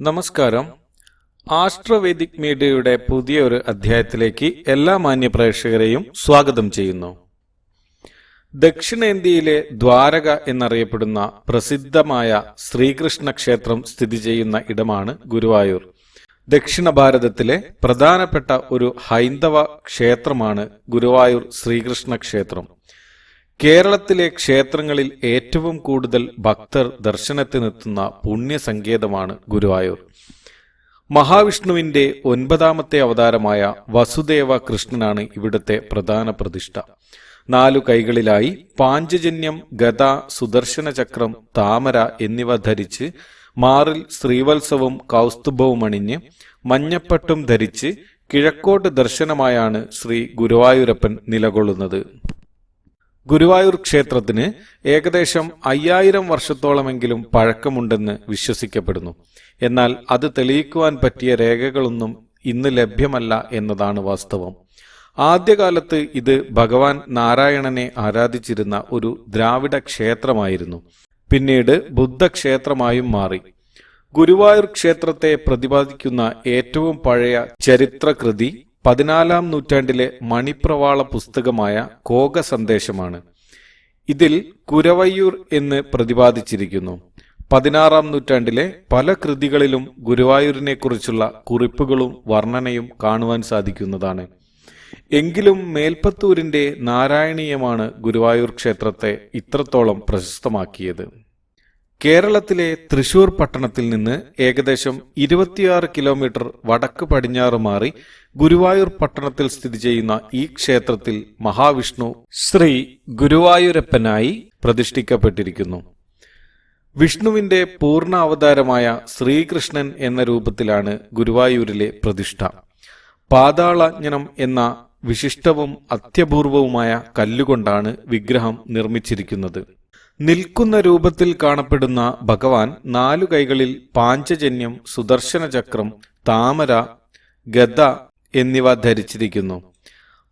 നമസ്കാരം. ആസ്ട്രവേദിക് മീഡിയയുടെ പുതിയൊരു അധ്യായത്തിലേക്ക് എല്ലാ മാന്യ പ്രേക്ഷകരെയും സ്വാഗതം ചെയ്യുന്നു. ദക്ഷിണേന്ത്യയിലെ ദ്വാരക എന്നറിയപ്പെടുന്ന പ്രസിദ്ധമായ ശ്രീകൃഷ്ണ ക്ഷേത്രം സ്ഥിതി ചെയ്യുന്ന ഇടമാണ് ഗുരുവായൂർ. ദക്ഷിണ ഭാരതത്തിലെ പ്രധാനപ്പെട്ട ഒരു ഹൈന്ദവ ക്ഷേത്രമാണ് ഗുരുവായൂർ ശ്രീകൃഷ്ണ ക്ഷേത്രം. കേരളത്തിലെ ക്ഷേത്രങ്ങളിൽ ഏറ്റവും കൂടുതൽ ഭക്തർ ദർശനത്തിനെത്തുന്ന പുണ്യസങ്കേതമാണ് ഗുരുവായൂർ. മഹാവിഷ്ണുവിന്റെ ഒൻപതാമത്തെ അവതാരമായ വസുദേവ കൃഷ്ണനാണ് ഇവിടുത്തെ പ്രധാന പ്രതിഷ്ഠ. നാലു കൈകളിലായി പാഞ്ചജന്യം ഗത സുദർശന ചക്രം താമര എന്നിവ ധരിച്ച് മാറിൽ ശ്രീവത്സവും കൗസ്തുഭവും അണിഞ്ഞ് മഞ്ഞപ്പട്ടും ധരിച്ച് കിഴക്കോട്ട് ദർശനമായാണ് ശ്രീ ഗുരുവായൂരപ്പൻ നിലകൊള്ളുന്നത്. ഗുരുവായൂർ ക്ഷേത്രത്തിന് ഏകദേശം അയ്യായിരം വർഷത്തോളമെങ്കിലും പഴക്കമുണ്ടെന്ന് വിശ്വസിക്കപ്പെടുന്നു. എന്നാൽ അത് തെളിയിക്കുവാൻ പറ്റിയ രേഖകളൊന്നും ഇന്ന് ലഭ്യമല്ല എന്നതാണ് വാസ്തവം. ആദ്യകാലത്ത് ഇത് ഭഗവാൻ നാരായണനെ ആരാധിച്ചിരുന്ന ഒരു ദ്രാവിഡ ക്ഷേത്രമായിരുന്നു. പിന്നീട് ബുദ്ധക്ഷേത്രമായും മാറി. ഗുരുവായൂർ ക്ഷേത്രത്തെ പ്രതിപാദിക്കുന്ന ഏറ്റവും പഴയ ചരിത്രകൃതി പതിനാലാം നൂറ്റാണ്ടിലെ മണിപ്രവാള പുസ്തകമായ കോക സന്ദേശമാണ് ഇതിൽ കുരവയ്യൂർ എന്ന് പ്രതിപാദിച്ചിരിക്കുന്നു. പതിനാറാം നൂറ്റാണ്ടിലെ പല കൃതികളിലും ഗുരുവായൂരിനെക്കുറിച്ചുള്ള കുറിപ്പുകളും വർണനയും കാണുവാൻ സാധിക്കുന്നതാണ്. എങ്കിലും മേൽപ്പത്തൂരിന്റെ നാരായണീയമാണ് ഗുരുവായൂർ ക്ഷേത്രത്തെ ഇത്രത്തോളം പ്രശസ്തമാക്കിയത്. കേരളത്തിലെ തൃശൂർ പട്ടണത്തിൽ നിന്ന് ഏകദേശം ഇരുപത്തിയാറ് കിലോമീറ്റർ വടക്ക് പടിഞ്ഞാറ് മാറി ഗുരുവായൂർ പട്ടണത്തിൽ സ്ഥിതി ചെയ്യുന്ന ഈ ക്ഷേത്രത്തിൽ മഹാവിഷ്ണു ശ്രീ ഗുരുവായൂരപ്പനായി പ്രതിഷ്ഠിക്കപ്പെട്ടിരിക്കുന്നു. വിഷ്ണുവിന്റെ പൂർണ അവതാരമായ ശ്രീകൃഷ്ണൻ എന്ന രൂപത്തിലാണ് ഗുരുവായൂരിലെ പ്രതിഷ്ഠ. പാതാളജ്ഞനം എന്ന വിശിഷ്ടവും അത്യപൂർവവുമായ കല്ലുകൊണ്ടാണ് വിഗ്രഹം നിർമ്മിച്ചിരിക്കുന്നത്. നിൽക്കുന്ന രൂപത്തിൽ കാണപ്പെടുന്ന ഭഗവാൻ നാലു കൈകളിൽ പാഞ്ചജന്യം സുദർശന ചക്രം താമര ഗദ എന്നിവ ധരിച്ചിരിക്കുന്നു.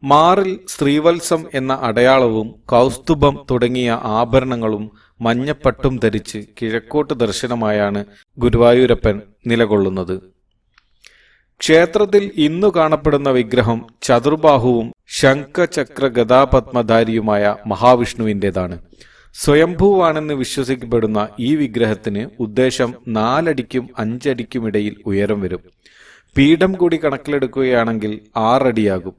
മാറിൽ ശ്രീവത്സം എന്ന അടയാളവും കൗസ്തുഭം തുടങ്ങിയ ആഭരണങ്ങളും മഞ്ഞപ്പട്ടും ധരിച്ച് കിഴക്കോട്ട് ദർശനമായാണ് ഗുരുവായൂരപ്പൻ നിലകൊള്ളുന്നത്. ക്ഷേത്രത്തിൽ ഇന്നു കാണപ്പെടുന്ന വിഗ്രഹം ചതുർബാഹുവും ശംഖചക്ര ഗതാപത്മധാരിയുമായ മഹാവിഷ്ണുവിന്റെതാണ്. സ്വയംഭൂവാണെന്ന് വിശ്വസിക്കപ്പെടുന്ന ഈ വിഗ്രഹത്തിന് ഉദ്ദേശം നാലടിക്കും അഞ്ചടിക്കുമിടയിൽ ഉയരം വരും. പീഠം കൂടി കണക്കിലെടുക്കുകയാണെങ്കിൽ ആറടിയാകും.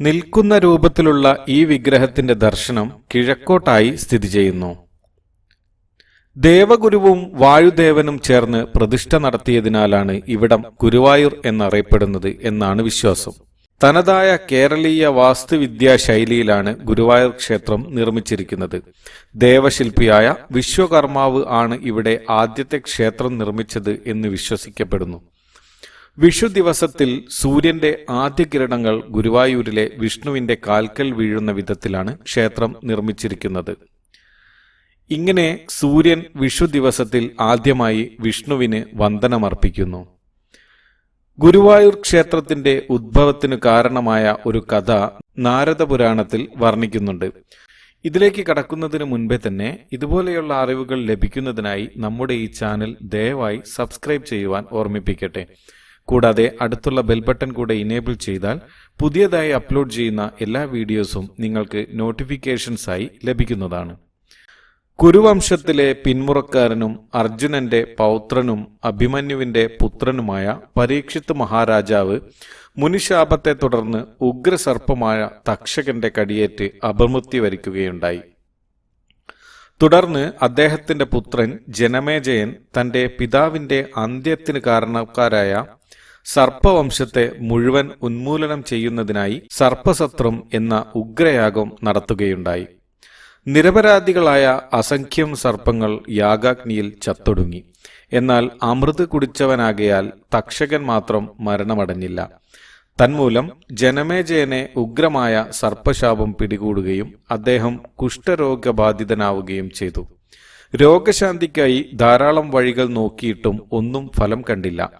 നിൽക്കുന്ന രൂപത്തിലുള്ള ഈ വിഗ്രഹത്തിന്റെ ദർശനം കിഴക്കോട്ടായി സ്ഥിതി ചെയ്യുന്നു. ദേവഗുരുവും വായുദേവനും ചേർന്ന് പ്രതിഷ്ഠ നടത്തിയതിനാലാണ് ഇവിടം ഗുരുവായൂർ എന്നറിയപ്പെടുന്നത് എന്നാണ് വിശ്വാസം. തനതായ കേരളീയ വാസ്തുവിദ്യാ ശൈലിയിലാണ് ഗുരുവായൂർ ക്ഷേത്രം നിർമ്മിച്ചിരിക്കുന്നത്. ദേവശില്പിയായ വിശ്വകർമാവ് ആണ് ഇവിടെ ആദ്യത്തെ ക്ഷേത്രം നിർമ്മിച്ചത് എന്ന് വിശ്വസിക്കപ്പെടുന്നു. വിഷു ദിവസത്തിൽ സൂര്യന്റെ ആദ്യ കിരണങ്ങൾ ഗുരുവായൂരിലെ വിഷ്ണുവിന്റെ കാൽക്കൽ വീഴുന്ന വിധത്തിലാണ് ക്ഷേത്രം നിർമ്മിച്ചിരിക്കുന്നത്. ഇങ്ങനെ സൂര്യൻ വിഷു ദിവസത്തിൽ ആദ്യമായി വിഷ്ണുവിന് വന്ദനമർപ്പിക്കുന്നു. ഗുരുവായൂർ ക്ഷേത്രത്തിന്റെ ഉദ്ഭവത്തിന് കാരണമായ ഒരു കഥ നാരദ പുരാണത്തിൽ വർണിക്കുന്നുണ്ട്. ഇതിലേക്ക് കടക്കുന്നതിന് മുൻപേ തന്നെ ഇതുപോലെയുള്ള അറിവുകൾ ലഭിക്കുന്നതിനായി നമ്മുടെ ഈ ചാനൽ ദയവായി സബ്സ്ക്രൈബ് ചെയ്യുവാൻ ഓർമ്മിപ്പിക്കട്ടെ. കൂടാതെ അടുത്തുള്ള ബെൽബട്ടൺ കൂടെ ഇനേബിൾ ചെയ്താൽ പുതിയതായി അപ്ലോഡ് ചെയ്യുന്ന എല്ലാ വീഡിയോസും നിങ്ങൾക്ക് നോട്ടിഫിക്കേഷൻസായി ലഭിക്കുന്നതാണ്. കുരുവംശത്തിലെ പിന്മുറക്കാരനും അർജുനന്റെ പൗത്രനും അഭിമന്യുവിന്റെ പുത്രനുമായ പരീക്ഷിത് മഹാരാജാവ് മുനിശാപത്തെ തുടർന്ന് ഉഗ്രസർപ്പമായ തക്ഷകന്റെ കടിയേറ്റ് അപമൃത്യു വരിക്കുകയുണ്ടായി. തുടർന്ന് അദ്ദേഹത്തിന്റെ പുത്രൻ ജനമേജയൻ തന്റെ പിതാവിന്റെ അന്ത്യത്തിന് കാരണക്കാരായ സർപ്പവംശത്തെ മുഴുവൻ ഉന്മൂലനം ചെയ്യുന്നതിനായി സർപ്പസത്രം എന്ന ഉഗ്രയാഗം നടത്തുകയുണ്ടായി. നിരപരാധികളായ അസംഖ്യം സർപ്പങ്ങൾ യാഗാഗ്നിയിൽ ചത്തൊടുങ്ങി. എന്നാൽ അമൃത് കുടിച്ചവനാകയാൽ തക്ഷകൻ മാത്രം മരണമടഞ്ഞില്ല. തന്മൂലം ജനമേജയനെ ഉഗ്രമായ സർപ്പശാപം പിടികൂടുകയും അദ്ദേഹം കുഷ്ഠരോഗബാധിതനാവുകയും ചെയ്തു. രോഗശാന്തിക്കായി ധാരാളം വഴികൾ നോക്കിയിട്ടും ഒന്നും ഫലം കണ്ടില്ല.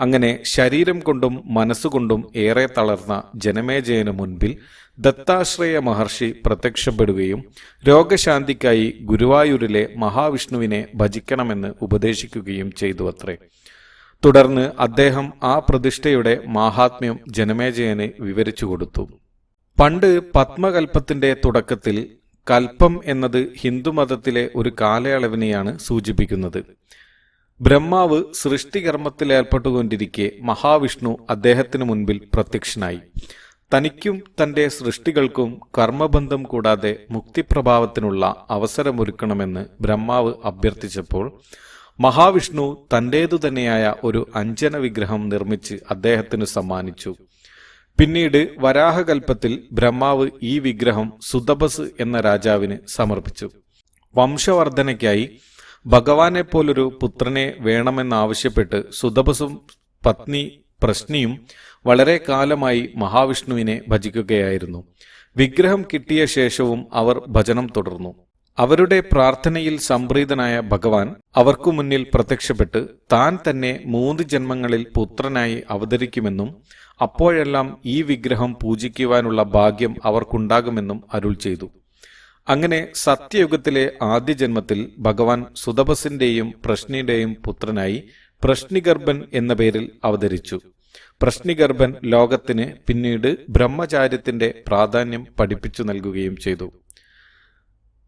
അങ്ങനെ ശരീരം കൊണ്ടും മനസ്സുകൊണ്ടും ഏറെ തളർന്ന ജനമേജയന് മുൻപിൽ ദത്താശ്രയ മഹർഷി പ്രത്യക്ഷപ്പെടുകയും രോഗശാന്തിക്കായി ഗുരുവായൂരിലെ മഹാവിഷ്ണുവിനെ ഭജിക്കണമെന്ന് ഉപദേശിക്കുകയും ചെയ്തു അത്രേ തുടർന്ന് അദ്ദേഹം ആ പ്രതിഷ്ഠയുടെ മാഹാത്മ്യം ജനമേജയന് വിവരിച്ചു കൊടുത്തു. പണ്ട് പത്മകൽപ്പത്തിന്റെ തുടക്കത്തിൽ കൽപ്പം എന്നത് ഹിന്ദുമതത്തിലെ ഒരു കാലയളവിനെയാണ് സൂചിപ്പിക്കുന്നത്. ബ്രഹ്മാവ് സൃഷ്ടികർമ്മത്തിലേർപ്പെട്ടുകൊണ്ടിരിക്കെ മഹാവിഷ്ണു അദ്ദേഹത്തിനു മുൻപിൽ പ്രത്യക്ഷനായി. തനിക്കും തന്റെ സൃഷ്ടികൾക്കും കർമ്മബന്ധം കൂടാതെ മുക്തിപ്രഭാവത്തിനുള്ള അവസരമൊരുക്കണമെന്ന് ബ്രഹ്മാവ് അഭ്യർത്ഥിച്ചപ്പോൾ മഹാവിഷ്ണു തന്റേതു തന്നെയായ ഒരു അഞ്ജന വിഗ്രഹം നിർമ്മിച്ച് അദ്ദേഹത്തിന് സമ്മാനിച്ചു. പിന്നീട് വരാഹകൽപ്പത്തിൽ ബ്രഹ്മാവ് ഈ വിഗ്രഹം സുതപസ് എന്ന രാജാവിന് സമർപ്പിച്ചു. വംശവർദ്ധനയ്ക്കായി ഭഗവാനെ പോലൊരു പുത്രനെ വേണമെന്നാവശ്യപ്പെട്ട് സുതപസും പത്നി പ്രശ്നിയും വളരെ കാലമായി മഹാവിഷ്ണുവിനെ ഭജിക്കുകയായിരുന്നു. വിഗ്രഹം കിട്ടിയ ശേഷവും അവർ ഭജനം തുടർന്നു. അവരുടെ പ്രാർത്ഥനയിൽ സംപ്രീതനായ ഭഗവാൻ അവർക്കു മുന്നിൽ പ്രത്യക്ഷപ്പെട്ട് താൻ തന്നെ മൂന്ന് ജന്മങ്ങളിൽ പുത്രനായി അവതരിക്കുമെന്നും അപ്പോഴെല്ലാം ഈ വിഗ്രഹം പൂജിക്കുവാനുള്ള ഭാഗ്യം അവർക്കുണ്ടാകുമെന്നും അരുൾ ചെയ്തു. അങ്ങനെ സത്യയുഗത്തിലെ ആദ്യ ജന്മത്തിൽ ഭഗവാൻ സുതപസിന്റെയും പ്രശ്നിയുടെയും പുത്രനായി പ്രശ്നിഗർഭൻ എന്ന പേരിൽ അവതരിച്ചു. പ്രശ്നിഗർഭൻ ലോകത്തിന് പിന്നീട് ബ്രഹ്മചാര്യത്തിന്റെ പ്രാധാന്യം പഠിപ്പിച്ചു നൽകുകയും ചെയ്തു.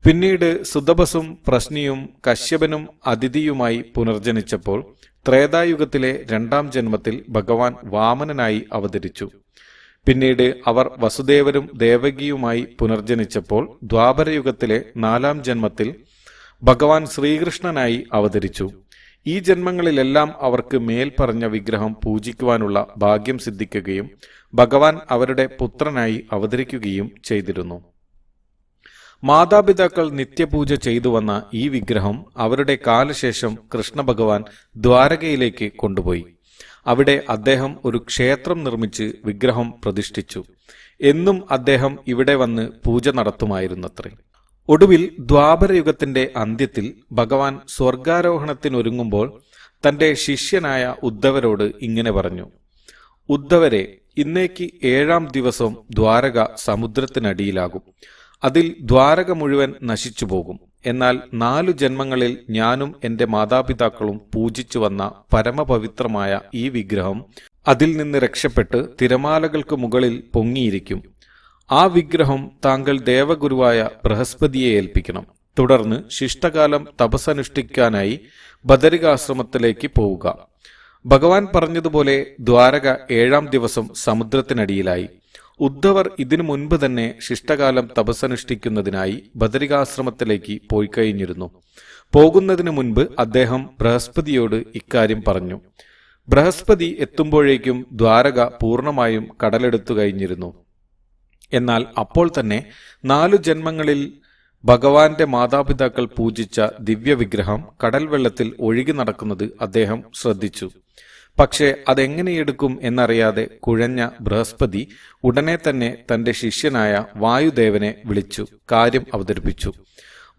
പിന്നീട് സുതപസും പ്രശ്നിയും കശ്യപനും അതിഥിയുമായി പുനർജനിച്ചപ്പോൾ ത്രേതായുഗത്തിലെ രണ്ടാം ജന്മത്തിൽ ഭഗവാൻ വാമനനായി അവതരിച്ചു. പിന്നീട് അവർ വസുദേവരും ദേവകിയുമായി പുനർജനിച്ചപ്പോൾ ദ്വാപരയുഗത്തിലെ നാലാം ജന്മത്തിൽ ഭഗവാൻ ശ്രീകൃഷ്ണനായി അവതരിച്ചു. ഈ ജന്മങ്ങളിലെല്ലാം അവർക്ക് മേൽപ്പറഞ്ഞ വിഗ്രഹം പൂജിക്കുവാനുള്ള ഭാഗ്യം സിദ്ധിക്കുകയും ഭഗവാൻ അവരുടെ പുത്രനായി അവതരിക്കുകയും ചെയ്തിരുന്നു. മാതാപിതാക്കൾ നിത്യപൂജ ചെയ്തു വന്ന ഈ വിഗ്രഹം അവരുടെ കാലശേഷം കൃഷ്ണ ഭഗവാൻ ദ്വാരകയിലേക്ക് കൊണ്ടുപോയി. അവിടെ അദ്ദേഹം ഒരു ക്ഷേത്രം നിർമ്മിച്ച് വിഗ്രഹം പ്രതിഷ്ഠിച്ചു. എന്നും അദ്ദേഹം ഇവിടെ വന്ന് പൂജ നടത്തുമായിരുന്നത്രേ. ഒടുവിൽ ദ്വാപരയുഗത്തിന്റെ അന്ത്യത്തിൽ ഭഗവാൻ സ്വർഗാരോഹണത്തിനൊരുങ്ങുമ്പോൾ തന്റെ ശിഷ്യനായ ഉദ്ധവരോട് ഇങ്ങനെ പറഞ്ഞു ഉദ്ധവരെ ഇന്നേക്ക് ഏഴാം ദിവസം ദ്വാരക സമുദ്രത്തിനടിയിലാകും. അതിൽ ദ്വാരക മുഴുവൻ നശിച്ചു പോകും എന്നാൽ നാലു ജന്മങ്ങളിൽ ഞാനും എന്റെ മാതാപിതാക്കളും പൂജിച്ചു വന്ന പരമപവിത്രമായ ഈ വിഗ്രഹം അതിൽ നിന്ന് രക്ഷപ്പെട്ട് തിരമാലകൾക്ക് മുകളിൽ പൊങ്ങിയിരിക്കും. ആ വിഗ്രഹം താങ്കൾ ദേവഗുരുവായ ബൃഹസ്പതിയെ ഏൽപ്പിക്കണം. തുടർന്ന് ശിഷ്ടകാലം തപസ്സനുഷ്ഠിക്കാനായി ബദരികാശ്രമത്തിലേക്ക് പോവുക. ഭഗവാൻ പറഞ്ഞതുപോലെ ദ്വാരക ഏഴാം ദിവസം സമുദ്രത്തിനടിയിലായി. ഉദ്ധവർ ഇതിനു മുൻപ് തന്നെ ശിഷ്ടകാലം തപസ്സനുഷ്ഠിക്കുന്നതിനായി ബദരികാശ്രമത്തിലേക്ക് പോയി കഴിഞ്ഞിരുന്നു. പോകുന്നതിന് മുൻപ് അദ്ദേഹം ബൃഹസ്പതിയോട് ഇക്കാര്യം പറഞ്ഞു. ബൃഹസ്പതി എത്തുമ്പോഴേക്കും ദ്വാരക പൂർണമായും കടലെടുത്തു കഴിഞ്ഞിരുന്നു. എന്നാൽ അപ്പോൾ തന്നെ നാലു ജന്മങ്ങളിൽ ഭഗവാന്റെ മാതാപിതാക്കൾ പൂജിച്ച ദിവ്യവിഗ്രഹം കടൽ വെള്ളത്തിൽ ഒഴുകി നടക്കുന്നത് അദ്ദേഹം ശ്രദ്ധിച്ചു. പക്ഷേ അതെങ്ങനെയെടുക്കും എന്നറിയാതെ കുഴഞ്ഞ ബൃഹസ്പതി ഉടനെ തന്നെ തന്റെ ശിഷ്യനായ വായുദേവനെ വിളിച്ചു കാര്യം അവതരിപ്പിച്ചു.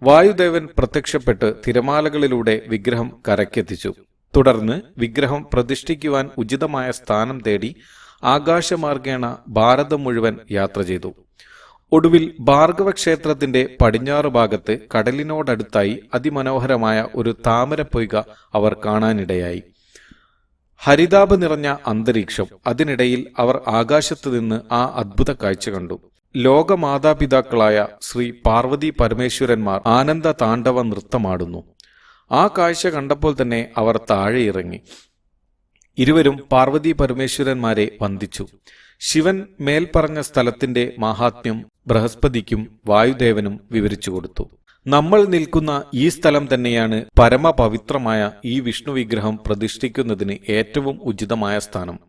വായുദേവൻ പ്രത്യക്ഷപ്പെട്ട് തിരമാലകളിലൂടെ വിഗ്രഹം കരക്കെത്തിച്ചു തുടർന്ന് വിഗ്രഹം പ്രതിഷ്ഠിക്കുവാൻ ഉചിതമായ സ്ഥാനം തേടി ആകാശമാർഗേണ ഭാരതം മുഴുവൻ യാത്ര ചെയ്തു. ഒടുവിൽ ഭാർഗവ ക്ഷേത്രത്തിന്റെ പടിഞ്ഞാറ് ഭാഗത്ത് കടലിനോടടുത്തായി അതിമനോഹരമായ ഒരു താമരപ്പൊയ്ക അവർ കാണാനിടയായി. ഹരിതാപ നിറഞ്ഞ അന്തരീക്ഷം. അതിനിടയിൽ അവർ ആകാശത്ത് നിന്ന് ആ അദ്ഭുത കാഴ്ച കണ്ടു. ലോകമാതാപിതാക്കളായ ശ്രീ പാർവതി പരമേശ്വരന്മാർ ആനന്ദ താണ്ഡവ നൃത്തമാടുന്നു. ആ കാഴ്ച കണ്ടപ്പോൾ തന്നെ അവർ താഴെ ഇറങ്ങി ഇരുവരും പാർവതി പരമേശ്വരന്മാരെ വന്ദിച്ചു. ശിവൻ മേൽപ്പറഞ്ഞ സ്ഥലത്തിന്റെ മഹാത്മ്യം ബൃഹസ്പതിക്കും വായുദേവനും വിവരിച്ചു കൊടുത്തു. നമ്മൾ നിൽക്കുന്ന ഈ സ്ഥലം തന്നെയാണ് പരമപവിത്രമായ ഈ വിഷ്ണു വിഗ്രഹം പ്രതിഷ്ഠിക്കുന്നതിന് ഏറ്റവും ഉചിതമായ സ്ഥാനം.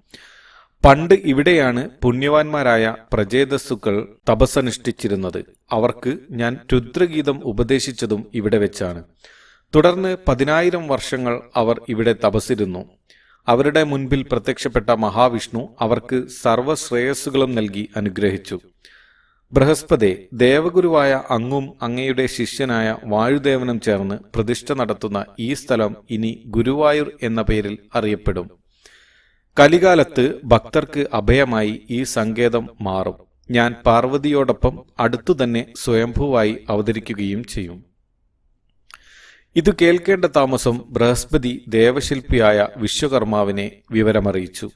പണ്ട് ഇവിടെയാണ് പുണ്യവാന്മാരായ പ്രജേതസ്സുക്കൾ തപസ്സനുഷ്ഠിച്ചിരുന്നത്. അവർക്ക് ഞാൻ രുദ്രഗീതം ഉപദേശിച്ചതും ഇവിടെ വെച്ചാണ്. തുടർന്ന് പതിനായിരം വർഷങ്ങൾ അവർ ഇവിടെ തപസ്സിരുന്നു. അവരുടെ മുൻപിൽ പ്രത്യക്ഷപ്പെട്ട മഹാവിഷ്ണു അവർക്ക് സർവശ്രേയസ്സുകളും നൽകി അനുഗ്രഹിച്ചു. ബൃഹസ്പതി ദേവഗുരുവായ അങ്ങും അങ്ങയുടെ ശിഷ്യനായ വായുദേവനും ചേർന്ന് പ്രതിഷ്ഠ നടത്തുന്ന ഈ സ്ഥലം ഇനി ഗുരുവായൂർ എന്ന പേരിൽ അറിയപ്പെടും. കലികാലത്ത് ഭക്തർക്ക് അഭയമായി ഈ സങ്കേതം മാറും. ഞാൻ പാർവതിയോടൊപ്പം അടുത്തുതന്നെ സ്വയംഭൂവായി അവതരിക്കുകയും ചെയ്യും. ഇത് കേൾക്കേണ്ട താമസം ബൃഹസ്പതി ദേവശില്പിയായ വിശ്വകർമാവിനെ വിവരമറിയിച്ചു.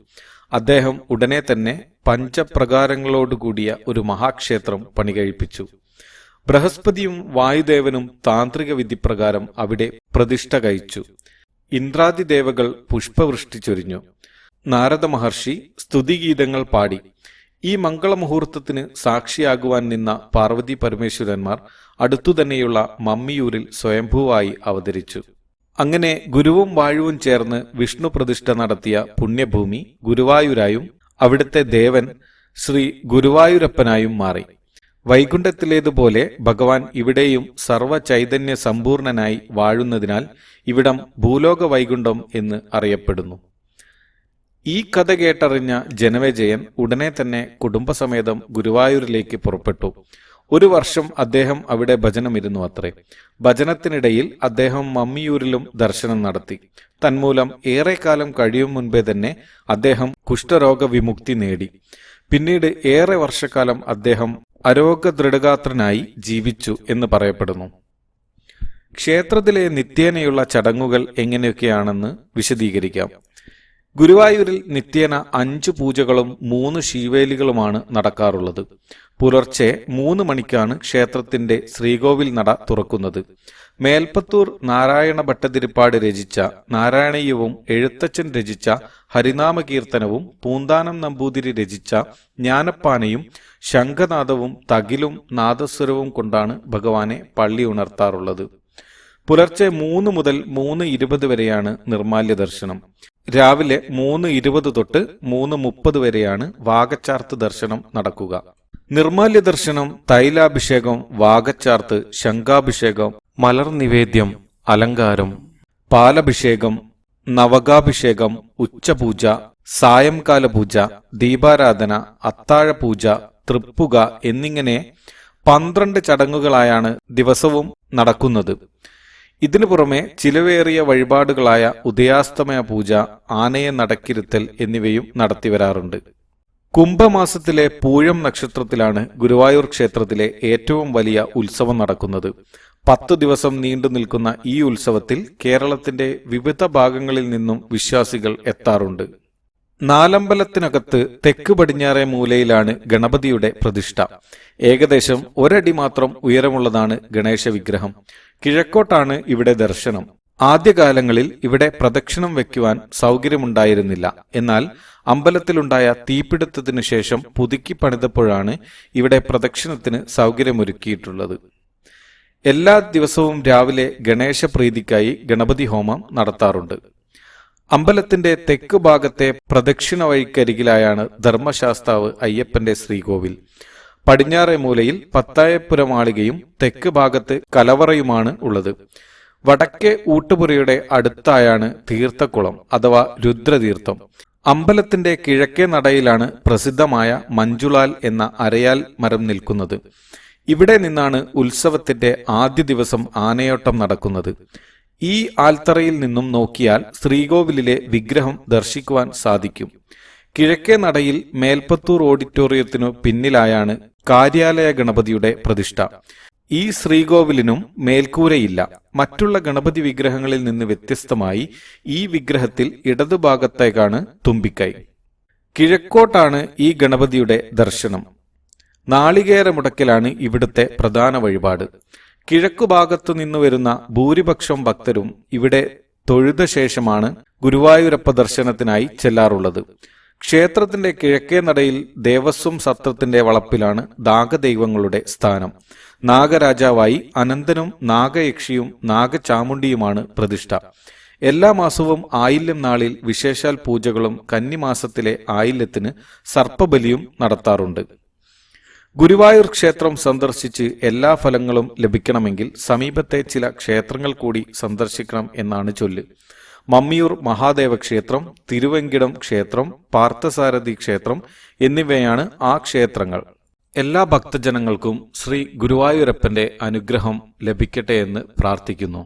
അദ്ദേഹം ഉടനെ തന്നെ പഞ്ചപ്രകാരങ്ങളോടുകൂടിയ ഒരു മഹാക്ഷേത്രം പണികഴിപ്പിച്ചു. ബൃഹസ്പതിയും വായുദേവനും താന്ത്രിക വിധിപ്രകാരം അവിടെ പ്രതിഷ്ഠ കഴിച്ചു. ഇന്ദ്രാദിദേവകൾ പുഷ്പവൃഷ്ടി ചൊരിഞ്ഞു. നാരദ മഹർഷി സ്തുതിഗീതങ്ങൾ പാടി. ഈ മംഗളമുഹൂർത്തത്തിന് സാക്ഷിയാകുവാൻ നിന്ന പാർവതി പരമേശ്വരന്മാർ അടുത്തുതന്നെയുള്ള മമ്മിയൂരിൽ സ്വയംഭൂവായി അവതരിച്ചു. അങ്ങനെ ഗുരുവും വാഴുവും ചേർന്ന് വിഷ്ണു പ്രതിഷ്ഠ നടത്തിയ പുണ്യഭൂമി ഗുരുവായൂരായും അവിടുത്തെ ദേവൻ ശ്രീ ഗുരുവായൂരപ്പനായും മാറി. വൈകുണ്ഠത്തിലേതുപോലെ ഭഗവാൻ ഇവിടെയും സർവ ചൈതന്യ സമ്പൂർണനായി വാഴുന്നതിനാൽ ഇവിടം ഭൂലോക വൈകുണ്ഠം എന്ന് അറിയപ്പെടുന്നു. ഈ കഥ കേട്ടറിഞ്ഞ ജനമേജയൻ ഉടനെ തന്നെ കുടുംബസമേതം ഗുരുവായൂരിലേക്ക് പുറപ്പെട്ടു. ഒരു വർഷം അദ്ദേഹം അവിടെ ഭജനമിരുന്നു അത്രേ. ഭജനത്തിനിടയിൽ അദ്ദേഹം മമ്മിയൂരിലും ദർശനം നടത്തി. തന്മൂലം ഏറെക്കാലം കഴിയും മുൻപേ തന്നെ അദ്ദേഹം കുഷ്ഠരോഗ വിമുക്തി നേടി. പിന്നീട് ഏറെ വർഷക്കാലം അദ്ദേഹം അരോഗ ദൃഢഗാത്രനായി ജീവിച്ചു എന്ന് പറയപ്പെടുന്നു. ക്ഷേത്രത്തിലെ നിത്യേനയുള്ള ചടങ്ങുകൾ എങ്ങനെയൊക്കെയാണെന്ന് വിശദീകരിക്കാം. ഗുരുവായൂരിൽ നിത്യേന അഞ്ച് പൂജകളും മൂന്ന് ശീവേലികളുമാണ് നടക്കാറുള്ളത്. പുലർച്ചെ മൂന്ന് മണിക്കാണ് ക്ഷേത്രത്തിന്റെ ശ്രീകോവിൽ നട തുറക്കുന്നത്. മേൽപ്പത്തൂർ നാരായണ ഭട്ടതിരിപ്പാട് രചിച്ച നാരായണീയവും എഴുത്തച്ഛൻ രചിച്ച ഹരിനാമ കീർത്തനവും പൂന്താനം നമ്പൂതിരി രചിച്ച ജ്ഞാനപ്പാനയും ശംഖനാദവും തകിലും നാദസ്വരവും കൊണ്ടാണ് ഭഗവാനെ പള്ളി ഉണർത്താറുള്ളത്. പുലർച്ചെ മൂന്ന് മുതൽ മൂന്ന് ഇരുപത് വരെയാണ് നിർമാല്യ ദർശനം രാവിലെ മൂന്ന് ഇരുപത് തൊട്ട് മൂന്ന് മുപ്പത് വരെയാണ് വാഗച്ചാർത്ത് ദർശനം നടക്കുക. നിർമാല്യ ദർശനം തൈലാഭിഷേകം വാഗച്ചാർത്ത് ശംഖാഭിഷേകം മലർ നിവേദ്യം അലങ്കാരം പാലഭിഷേകം നവകാഭിഷേകം ഉച്ചപൂജ സായംകാല പൂജ ദീപാരാധന അത്താഴപൂജ തൃപ്പുക എന്നിങ്ങനെ പന്ത്രണ്ട് ചടങ്ങുകളായാണ് ദിവസവും നടക്കുന്നത്. ഇതിനു പുറമെ ചിലവേറിയ വഴിപാടുകളായ ഉദയാസ്തമയ പൂജ ആനയെ നടക്കിരുത്തൽ എന്നിവയും നടത്തിവരാറുണ്ട് കുംഭമാസത്തിലെ പൂഴം നക്ഷത്രത്തിലാണ് ഗുരുവായൂർ ക്ഷേത്രത്തിലെ ഏറ്റവും വലിയ ഉത്സവം നടക്കുന്നത്. പത്തു ദിവസം നീണ്ടു നിൽക്കുന്ന ഈ ഉത്സവത്തിൽ കേരളത്തിന്റെ വിവിധ ഭാഗങ്ങളിൽ നിന്നും വിശ്വാസികൾ എത്താറുണ്ട്. നാലമ്പലത്തിനകത്ത് തെക്ക് പടിഞ്ഞാറേ മൂലയിലാണ് ഗണപതിയുടെ പ്രതിഷ്ഠ. ഏകദേശം ഒരടി മാത്രം ഉയരമുള്ളതാണ് ഗണേശ വിഗ്രഹം. കിഴക്കോട്ടാണ് ഇവിടെ ദർശനം. ആദ്യകാലങ്ങളിൽ ഇവിടെ പ്രദക്ഷിണം വെക്കുവാൻ സൗകര്യമുണ്ടായിരുന്നില്ല. എന്നാൽ അമ്പലത്തിലുണ്ടായ തീപിടുത്തത്തിനു ശേഷം പുതുക്കി പണിതപ്പോഴാണ് ഇവിടെ പ്രദക്ഷിണത്തിന് സൗകര്യമൊരുക്കിയിട്ടുള്ളത്. എല്ലാ ദിവസവും രാവിലെ ഗണേശ പ്രീതിക്കായി ഗണപതി ഹോമം നടത്താറുണ്ട്. അമ്പലത്തിന്റെ തെക്ക് ഭാഗത്തെ പ്രദക്ഷിണ വഴിക്കരികിലായാണ് ധർമ്മശാസ്താവ് അയ്യപ്പന്റെ ശ്രീകോവിൽ. പടിഞ്ഞാറെ മൂലയിൽ പത്തായപ്പുര മാളികയും തെക്ക് ഭാഗത്ത് കലവറയുമാണ് ഉള്ളത്. വടക്കേ ഊട്ടുപുരയുടെ അടുത്തായാണ് തീർത്ഥക്കുളം അഥവാ രുദ്രതീർത്ഥം. അമ്പലത്തിന്റെ കിഴക്കേ നടയിലാണ് പ്രസിദ്ധമായ മഞ്ജുളാൽ എന്ന അരയാൽ മരം നിൽക്കുന്നത്. ഇവിടെ നിന്നാണ് ഉത്സവത്തിന്റെ ആദ്യ ദിവസം ആനയോട്ടം നടക്കുന്നത്. ഈ ആൽത്തറയിൽ നിന്നും നോക്കിയാൽ ശ്രീകോവിലിലെ വിഗ്രഹം ദർശിക്കുവാൻ സാധിക്കും. കിഴക്കേ നടയിൽ മേൽപ്പത്തൂർ ഓഡിറ്റോറിയത്തിനു പിന്നിലായാണ് കാര്യാലയ ഗണപതിയുടെ പ്രതിഷ്ഠ. ഈ ശ്രീകോവിലിനും മേൽക്കൂരയില്ല. മറ്റുള്ള ഗണപതി വിഗ്രഹങ്ങളിൽ നിന്ന് വ്യത്യസ്തമായി ഈ വിഗ്രഹത്തിൽ ഇടതുഭാഗത്തേക്കാണ് തുമ്പിക്കൈ. കിഴക്കോട്ടാണ് ഈ ഗണപതിയുടെ ദർശനം. നാളികേര മുടക്കലാണ് ഇവിടുത്തെ പ്രധാന വഴിപാട്. കിഴക്കുഭാഗത്തു നിന്ന് വരുന്ന ഭൂരിപക്ഷം ഭക്തരും ഇവിടെ തൊഴുത ശേഷമാണ് ഗുരുവായൂരപ്പ ദർശനത്തിനായി ചെല്ലാറുള്ളത്. ക്ഷേത്രത്തിന്റെ കിഴക്കേ നടയിൽ ദേവസ്വം സത്രത്തിന്റെ വളപ്പിലാണ് നാഗദൈവങ്ങളുടെ സ്ഥാനം. നാഗരാജാവായി അനന്തനും നാഗയക്ഷിയും നാഗചാമുണ്ടിയുമാണ് പ്രതിഷ്ഠ. എല്ലാ മാസവും ആയില്യം നാളിൽ വിശേഷാൽ പൂജകളും കന്നിമാസത്തിലെ ആയില്യത്തിന് സർപ്പബലിയും നടത്താറുണ്ട്. ഗുരുവായൂർ ക്ഷേത്രം സന്ദർശിച്ച് എല്ലാ ഫലങ്ങളും ലഭിക്കണമെങ്കിൽ സമീപത്തെ ചില ക്ഷേത്രങ്ങൾ കൂടി സന്ദർശിക്കണം എന്നാണ് ചൊല്ല്. മമ്മിയൂർ മഹാദേവ ക്ഷേത്രം തിരുവെങ്കിടം ക്ഷേത്രം പാർത്ഥസാരഥി ക്ഷേത്രം എന്നിവയാണ് ആ ക്ഷേത്രങ്ങൾ. എല്ലാ ഭക്തജനങ്ങൾക്കും ശ്രീ ഗുരുവായൂരപ്പന്റെ അനുഗ്രഹം ലഭിക്കട്ടെ എന്ന് പ്രാർത്ഥിക്കുന്നു.